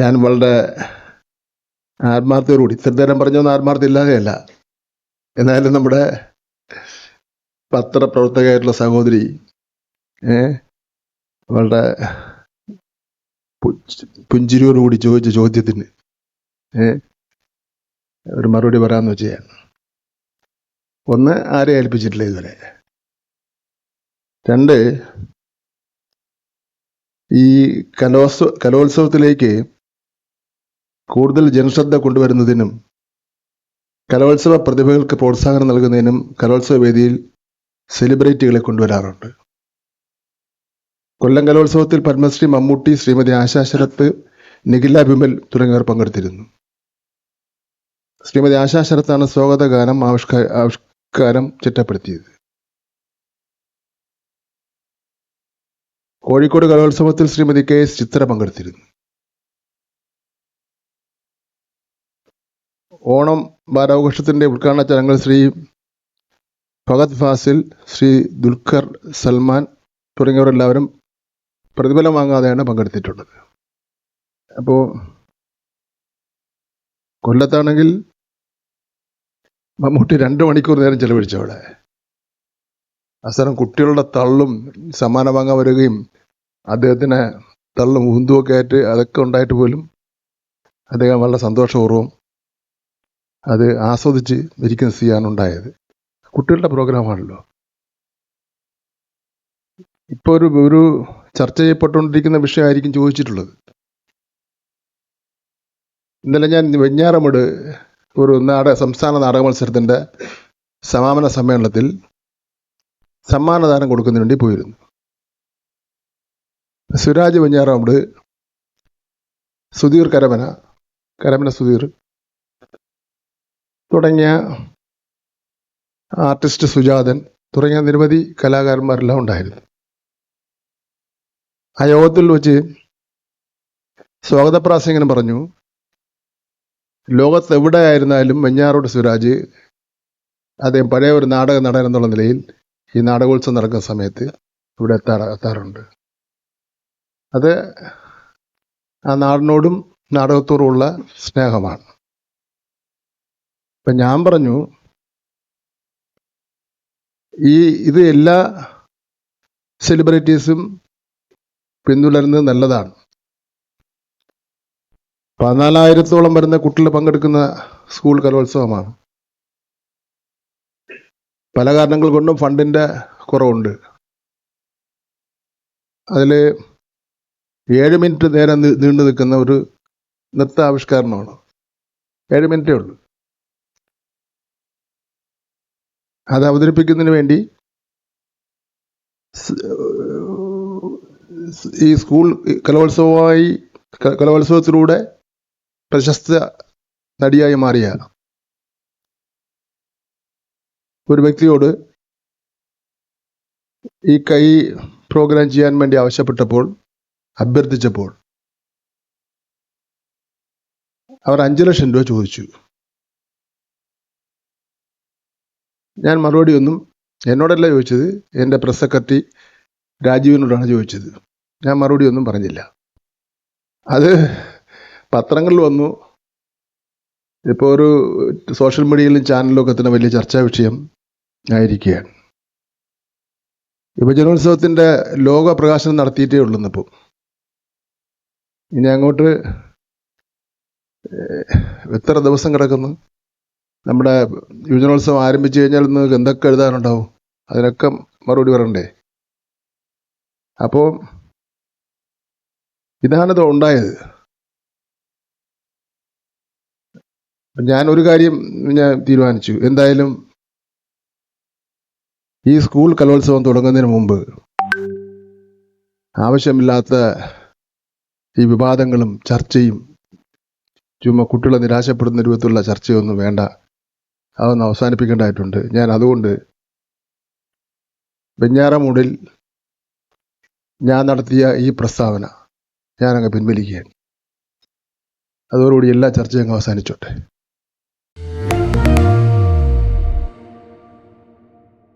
ഞാൻ വളരെ ആത്മാർത്ഥയോടുകൂടി ഇത്ര നേരം പറഞ്ഞൊന്നും ആത്മാർത്ഥ ഇല്ലാതെയല്ല. എന്നാലും നമ്മുടെ പത്രപ്രവർത്തകയായിട്ടുള്ള സഹോദരി പുഞ്ചിരിയോട് പുഞ്ചിരിയോടുകൂടി ചോദിച്ച ചോദ്യത്തിന് ഒരു മറുപടി പറയാമെന്ന് വെച്ച് ഞാൻ ഒന്ന് ആരെ ഏൽപ്പിച്ചിട്ടില്ല ഇതുവരെ? രണ്ട് ഈ കലോത്സവ കലോത്സവത്തിലേക്ക് കൂടുതൽ ജനശ്രദ്ധ കൊണ്ടുവരുന്നതിനും കലോത്സവ പ്രതിഭകൾക്ക് പ്രോത്സാഹനം നൽകുന്നതിനും കലോത്സവ വേദിയിൽ സെലിബ്രിറ്റികളെ കൊണ്ടുവരാറുണ്ട്. കൊല്ലം കലോത്സവത്തിൽ പത്മശ്രീ മമ്മൂട്ടി ശ്രീമതി ആശാ ശരത്ത് നിഖില ബിമൽ തുടങ്ങിയവർ പങ്കെടുത്തിരുന്നു. ശ്രീമതി ആശാ ശരത്താണ് സ്വാഗത ഗാനം ആവിഷ്കാര ആവിഷ്കാരം ചിട്ടപ്പെടുത്തിയത്. കോഴിക്കോട് കലോത്സവത്തിൽ ശ്രീമതി കെ എസ് ചിത്ര പങ്കെടുത്തിരുന്നു. ഓണം വാരാഘോഷത്തിന്റെ ഉദ്ഘാടന ചടങ്ങിൽ ശ്രീ ഫഹദ് ഫാസിൽ ശ്രീ ദുൽഖർ സൽമാൻ തുടങ്ങിയവരെല്ലാവരും പ്രതിഫലം വാങ്ങാതെയാണ് പങ്കെടുത്തിട്ടുള്ളത്. അപ്പോൾ കൊല്ലത്താണെങ്കിൽ മമ്മൂട്ടി രണ്ട് മണിക്കൂർ നേരം ചെലവഴിച്ചു അവിടെ. കുട്ടികളുടെ തള്ളും സമ്മാനം വാങ്ങാൻ വരികയും അദ്ദേഹത്തിന് തള്ളും ഊന്തുമൊക്കെ ആയിട്ട് അതൊക്കെ ഉണ്ടായിട്ട് പോലും അദ്ദേഹം വളരെ സന്തോഷപൂർവം അത് ആസ്വദിച്ച് ഇരിക്കുന്ന സ്ഥിതിയാണ് ഉണ്ടായത്. കുട്ടികളുടെ പ്രോഗ്രാമാണല്ലോ ഇപ്പോൾ ഒരു ഒരു ചർച്ച ചെയ്യപ്പെട്ടുകൊണ്ടിരിക്കുന്ന വിഷയമായിരിക്കും ചോദിച്ചിട്ടുള്ളത്. ഇന്നലെ ഞാൻ വെഞ്ഞാറമ്മട് ഒരു നാടക സംസ്ഥാന നാടക മത്സരത്തിന്റെ സമാപന സമ്മേളനത്തിൽ സമ്മാനദാനം കൊടുക്കുന്നതിന് വേണ്ടി പോയിരുന്നു. സുരാജ് വെഞ്ഞാറമ്മട് സുധീർ കരമന കരമന സുധീർ തുടങ്ങിയ ആർട്ടിസ്റ്റ് സുജാതൻ തുടങ്ങിയ നിരവധി കലാകാരന്മാരെല്ലാം ഉണ്ടായിരുന്നു. ആ യോഗത്തിൽ വെച്ച് സ്വാഗതപ്രാസം പറഞ്ഞു ലോകത്ത് എവിടെ ആയിരുന്നാലും വെഞ്ഞാറോട് സുരാജ് അദ്ദേഹം പഴയ ഒരു നാടക നടൻ എന്നുള്ള നിലയിൽ ഈ നാടകോത്സവം നടക്കുന്ന സമയത്ത് ഇവിടെ എത്താറ എത്താറുണ്ട്. അത് ആ നാടിനോടും നാടകത്തോടുമുള്ള സ്നേഹമാണ്. ഇപ്പം ഞാൻ പറഞ്ഞു ഈ ഇത് എല്ലാ സെലിബ്രിറ്റീസും പിന്തുടരുന്നത് നല്ലതാണ്. പതിനാലായിരത്തോളം വരുന്ന കുട്ടികൾ പങ്കെടുക്കുന്ന സ്കൂൾ കലോത്സവമാണ്. പല കാരണങ്ങൾ കൊണ്ടും ഫണ്ടിന്റെ കുറവുണ്ട്. അതിൽ ഏഴ് മിനിറ്റ് നേരം നീണ്ടു നിൽക്കുന്ന ഒരു നൃത്ത ആവിഷ്കരണമാണ് ഏഴ് മിനിറ്റേ ഉള്ളൂ. അത് അവതരിപ്പിക്കുന്നതിന് വേണ്ടി ഈ സ്കൂൾ കലോത്സവമായി കലോത്സവത്തിലൂടെ പ്രശസ്ത നടിയായി മാറിയ ഒരു വ്യക്തിയോട് ഈ കൈ പ്രോഗ്രാം ചെയ്യാൻ വേണ്ടി ആവശ്യപ്പെട്ടപ്പോൾ അഭ്യർത്ഥിച്ചപ്പോൾ അവർ അഞ്ചു ലക്ഷം രൂപ ചോദിച്ചു. ഞാൻ മറുപടി ഒന്നും എന്നോടല്ല ചോദിച്ചത് എന്റെ പ്രസ് സെക്രട്ടറി രാജീവിനോടാണ് ചോദിച്ചത്. ഞാൻ മറുപടി ഒന്നും പറഞ്ഞില്ല. അത് പത്രങ്ങളിൽ വന്നു. ഇപ്പോൾ ഒരു സോഷ്യൽ മീഡിയയിലും ചാനലിലും ഒക്കെ തന്നെ വലിയ ചർച്ചാ വിഷയം ആയിരിക്കുകയാണ്. യുവജനോത്സവത്തിന്റെ ലോക പ്രകാശനം നടത്തിയിട്ടേ ഉള്ളൂ ഇന്നിപ്പോൾ. ഇനി അങ്ങോട്ട് എത്ര ദിവസം കിടക്കുന്നു? നമ്മുടെ യുവജനോത്സവം ആരംഭിച്ചു കഴിഞ്ഞാൽ നിങ്ങൾക്ക് എന്തൊക്കെ എഴുതാനുണ്ടാവും? അതിനൊക്കെ മറുപടി പറയണ്ടേ? അപ്പോൾ ഇതാണിത് ഉണ്ടായത്. ഞാൻ ഒരു കാര്യം ഞാൻ തീരുമാനിച്ചു. എന്തായാലും ഈ സ്കൂൾ കലോത്സവം തുടങ്ങുന്നതിന് മുമ്പ് ആവശ്യമില്ലാത്ത ഈ വിവാദങ്ങളും ചർച്ചയും ചുമ്മാ കുട്ടികളെ നിരാശപ്പെടുന്ന രൂപത്തിലുള്ള ചർച്ചയൊന്നും വേണ്ട. അതൊന്ന് അവസാനിപ്പിക്കേണ്ടതായിട്ടുണ്ട്. ഞാൻ അതുകൊണ്ട് വെഞ്ഞാറമൂടിൽ ഞാൻ നടത്തിയ ഈ പ്രസ്താവന ഞാനങ്ങ് പിൻവലിക്കുകയാണ്. അതോടുകൂടി എല്ലാ ചർച്ചയും അങ്ങ് അവസാനിച്ചോട്ടെ.